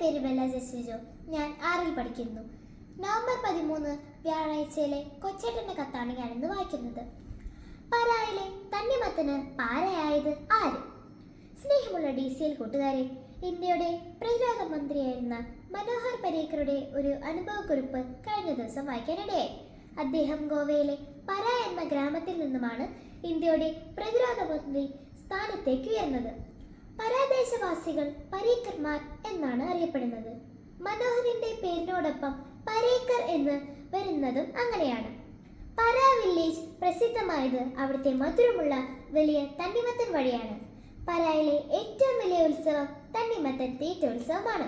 പേര് ബെല്ല ജസ്വിജോ ഞാൻ ആറിൽ പഠിക്കുന്നു. നവംബർ പതിമൂന്ന് വ്യാഴാഴ്ചയിലെ കൊച്ചേട്ടന്റെ കത്താണ് ഞാനിന്ന് വായിക്കുന്നത്. പരായിലെ തണ്ണിമത്തന് പാരയായത് ആര്? സ്നേഹമുള്ള ഡി സി എൽ കൂട്ടുകാരെ ഇന്ത്യയുടെ പ്രതിരോധ മന്ത്രിയായിരുന്ന മനോഹർ പരീക്കറുടെ ഒരു അനുഭവക്കുറിപ്പ് കഴിഞ്ഞ ദിവസം വായിക്കാനിടയായി. അദ്ദേഹം ഗോവയിലെ പര എന്ന ഗ്രാമത്തിൽ നിന്നുമാണ് ഇന്ത്യയുടെ പ്രതിരോധ മന്ത്രി സ്ഥാനത്തേക്ക് ഉയർന്നത്. പരാദേശവാസികൾ പരീക്കർമാർ എന്നാണ് അറിയപ്പെടുന്നത്. മനോഹറിന്റെ പേരിനോടൊപ്പം പരീക്കർ എന്ന് വരുന്നതും അങ്ങനെയാണ്. പരാ വില്ലേജ് പ്രസിദ്ധമായത് അവിടുത്തെ മധുരമുള്ള വലിയ തണ്ണിമത്തൻ വഴിയാണ്. പരായിലെ ഏറ്റവും വലിയ ഉത്സവം തണ്ണിമത്തൻ തീറ്റോത്സവമാണ്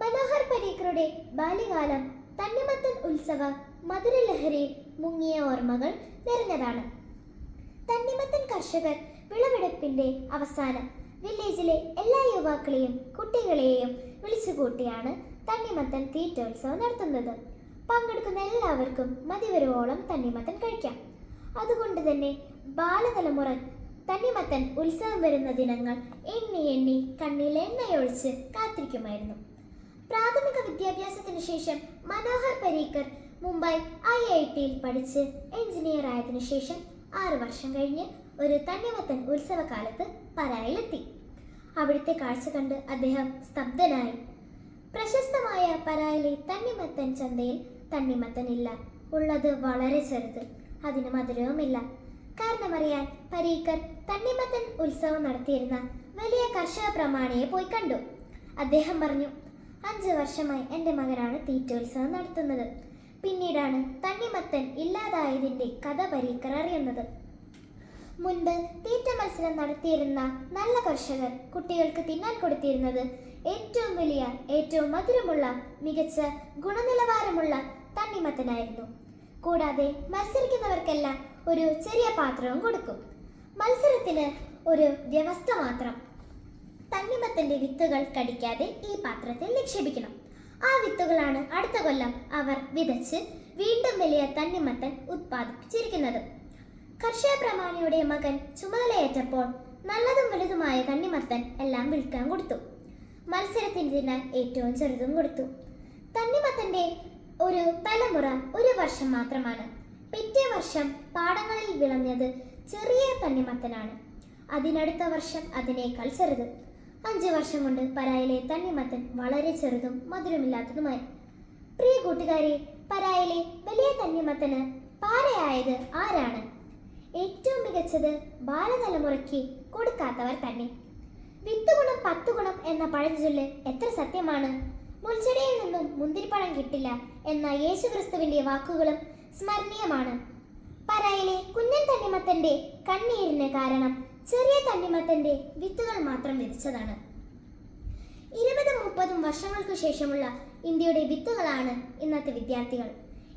മനോഹർ പരീക്കറുടെ ബാല്യകാലം തണ്ണിമത്തൻ ഉത്സവ മധുരലഹരി മുങ്ങിയ ഓർമ്മകൾ നിറഞ്ഞതാണ്. തണ്ണിമത്തൻ കർഷകർ വിളവെടുപ്പിന്റെ അവസാനം വില്ലേജിലെ എല്ലാ യുവാക്കളെയും കുട്ടികളെയും വിളിച്ചുകൂട്ടിയാണ് തണ്ണിമത്തൻ തീറ്റോത്സവം നടത്തുന്നത്. പങ്കെടുക്കുന്ന എല്ലാവർക്കും മതിവരുവോളം തണ്ണിമത്തൻ കഴിക്കാം. അതുകൊണ്ട് തന്നെ ബാലതലമുറ തണ്ണിമത്തൻ ഉത്സവം വരുന്ന ദിനങ്ങൾ എണ്ണി എണ്ണി കണ്ണിൽ എണ്ണയൊഴിച്ച് കാത്തിരിക്കുമായിരുന്നു. പ്രാഥമിക വിദ്യാഭ്യാസത്തിന് ശേഷം മനോഹർ പരീക്കർ മുംബൈ ഐ ഐ ടിയിൽ പഠിച്ച് എഞ്ചിനീയർ ആയതിനു ശേഷം ആറ് വർഷം കഴിഞ്ഞ് ഒരു തണ്ണിമത്തൻ ഉത്സവകാലത്ത് പരായിലെത്തി അവിടുത്തെ കാഴ്ച കണ്ട് അദ്ദേഹം സ്തബ്ധനായി. പ്രശസ്തമായ പരായിലെ തണ്ണിമത്തൻ ചന്തയിൽ തണ്ണിമത്തൻ ഇല്ല ഉള്ളത് വളരെ ചെറുത്. അതിന് മധുരവുമില്ല. കാരണമറിയാൻ പരീക്കർ തണ്ണിമത്തൻ ഉത്സവം നടത്തിയിരുന്ന വലിയ കർഷക പ്രമാണിയെ പോയി കണ്ടു. അദ്ദേഹം പറഞ്ഞു അഞ്ചു വർഷമായി എന്റെ മകനാണ് തീറ്റോത്സവം നടത്തുന്നത്. പിന്നീടാണ് തണ്ണിമത്തൻ ഇല്ലാതായതിന്റെ കഥ പരീക്കർ അറിയുന്നത്. മുൻപ് തീറ്റ മത്സരം നടത്തിയിരുന്ന നല്ല കർഷകർ കുട്ടികൾക്ക് തിന്നാൻ കൊടുത്തിരുന്നത് ഏറ്റവും വലിയ ഏറ്റവും മധുരമുള്ള മികച്ച ഗുണനിലവാരമുള്ള തണ്ണിമത്തനായിരുന്നു. കൂടാതെ മത്സരിക്കുന്നവർക്കെല്ലാം ഒരു ചെറിയ പാത്രവും കൊടുക്കും. മത്സരത്തിന് ഒരു വ്യവസ്ഥ മാത്രം. തണ്ണിമത്തന്റെ വിത്തുകൾ കടിക്കാതെ ഈ പാത്രത്തിൽ നിക്ഷേപിക്കണം. ആ വിത്തുകളാണ് അടുത്ത കൊല്ലം അവർ വിതച്ച് വീണ്ടും വലിയ തണ്ണിമത്തൻ ഉത്പാദിപ്പിച്ചിരിക്കുന്നത്. കർഷക പ്രമാണിയുടെ മകൻ ചുമതലയേറ്റപ്പോൾ നല്ലതും വലുതുമായ തണ്ണിമത്തൻ എല്ലാം വിൽക്കാൻ കൊടുത്തു. മത്സരത്തിന് ഏറ്റവും ചെറുതും കൊടുത്തു. തണ്ണിമത്തന്റെ ഒരു തലമുറ ഒരു വർഷം മാത്രമാണ്. പിറ്റേ വർഷം പാടങ്ങളിൽ വിളഞ്ഞത് ചെറിയ തണ്ണിമത്തനാണ്. അതിനടുത്ത വർഷം അതിനേക്കാൾ ചെറുത്. അഞ്ച് വർഷം കൊണ്ട് പരായിലെ തണ്ണിമത്തൻ വളരെ ചെറുതും മധുരമില്ലാത്തതുമായി. പ്രിയ കൂട്ടുകാരെ പരായിലെ വലിയ തണ്ണിമത്തന് പാരയായത് ആരാണ്? ഏറ്റവും മികച്ചത് ബാലതലമുറയ്ക്ക് കൊടുക്കാത്തവർ തന്നെ. വിത്ത് ഗുണം പത്ത് ഗുണം എന്ന പഴഞ്ചൊല്ല് എത്ര സത്യമാണ്? മുൾച്ചെടിയിൽ നിന്നും മുന്തിരിപ്പഴം കിട്ടില്ല എന്ന യേശുക്രിസ്തുവിന്റെ വാക്കുകളും സ്മരണീയമാണ്. പരായിലെ കുഞ്ഞൻ തണ്ണിമത്തന്റെ കണ്ണീരിന് കാരണം ചെറിയ തണ്ണിമത്തന്റെ വിത്തുകൾ മാത്രം ലഭിച്ചതാണ്. ഇരുപതും മുപ്പതും വർഷങ്ങൾക്കു ശേഷമുള്ള ഇന്ത്യയുടെ വിത്തുകളാണ് ഇന്നത്തെ വിദ്യാർത്ഥികൾ.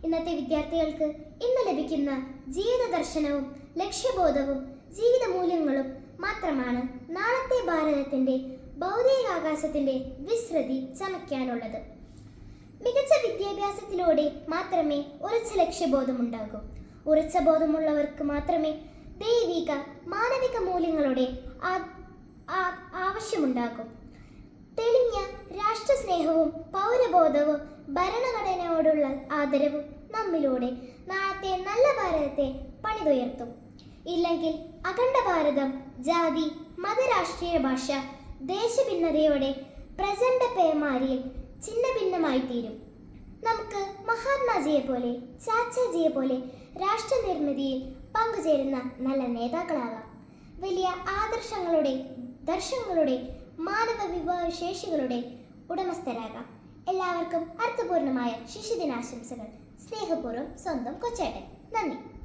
ഇന്നത്തെ വിദ്യാർത്ഥികൾക്ക് ഇന്ന് ലഭിക്കുന്ന ജീവിത ദർശനവും ലക്ഷ്യബോധവും ജീവിത മൂല്യങ്ങളും മാത്രമാണ് നാളത്തെ ഭാരതത്തിന്റെ ഭൗതികാകാശത്തിന്റെ വിസ്തൃതി ചമയ്ക്കാനുള്ളത്. മികച്ച വിദ്യാഭ്യാസത്തിലൂടെ മാത്രമേ ഉറച്ച ലക്ഷ്യബോധമുണ്ടാകൂ. ഉറച്ച ബോധമുള്ളവർക്ക് മാത്രമേ ദൈവിക മാനവിക മൂല്യങ്ങളുടെ ആവശ്യമുണ്ടാകൂ. തെളിഞ്ഞ രാഷ്ട്രസ്നേഹവും പൗരബോധവും ഭരണഘടനയോടുള്ള ആദരവും നമ്മിലൂടെ നാളത്തെ നല്ല ഭാരതത്തെ പണിതുയർത്തും. ഇല്ലെങ്കിൽ അഖണ്ഡ ഭാരതം ജാതി മതരാഷ്ട്രീയ ഭാഷ ദേശഭിന്നതയോടെ പ്രചണ്ഡ പേമാരിയിൽ ഛിന്ന ഭിന്നമായി തീരും. നമുക്ക് മഹാത്മാജിയെ പോലെ ചാച്ചാജിയെ പോലെ രാഷ്ട്രനിർമ്മിതിയിൽ പങ്കുചേരുന്ന നല്ല നേതാക്കളാകാം. വലിയ ആദർശങ്ങളുടെ ദർശനങ്ങളുടെ മാനവ വിഭവശേഷികളുടെ ഉടമസ്ഥരാകാം. എല്ലാവർക്കും അർത്ഥപൂർണമായ ശിശുദിനാശംസകൾ. സ്നേഹപൂർവം സ്വന്തം കൊച്ചേട്ടൻ. നന്ദി.